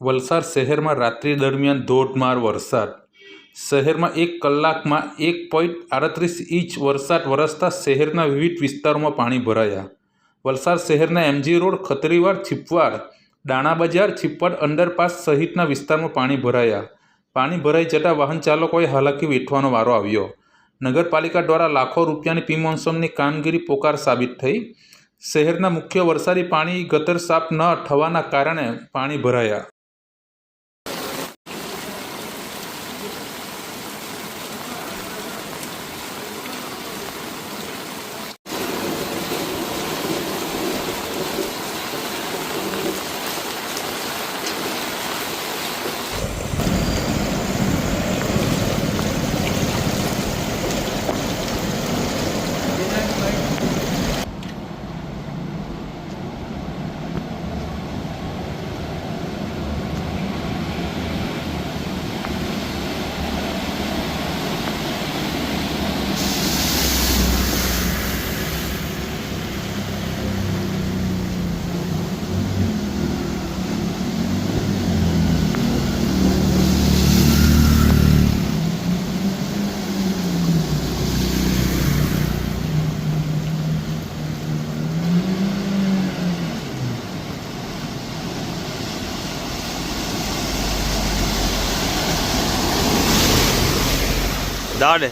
વલસાડ શહેરમાં રાત્રિ દરમિયાન ધોધમાર વરસાદ. શહેરમાં એક કલાકમાં એક પોઈન્ટ આડત્રીસ ઇંચ વરસાદ વરસતા શહેરના વિવિધ વિસ્તારોમાં પાણી ભરાયા. વલસાડ શહેરના એમજી રોડ, ખત્રીવાડ, છીપવાડ દાણા બજાર, છીપવાડ અંડરપાસ સહિતના વિસ્તારમાં પાણી ભરાયા. પાણી ભરાઈ જતાં વાહન ચાલકોએ હાલાકી વેઠવાનો વારો આવ્યો. નગરપાલિકા દ્વારા લાખો રૂપિયાની પીમોન્સમની કામગીરી પોકાર સાબિત થઈ. શહેરના મુખ્ય વરસાદી પાણી ગટર સાફ ન થવાના કારણે પાણી ભરાયા. દાડે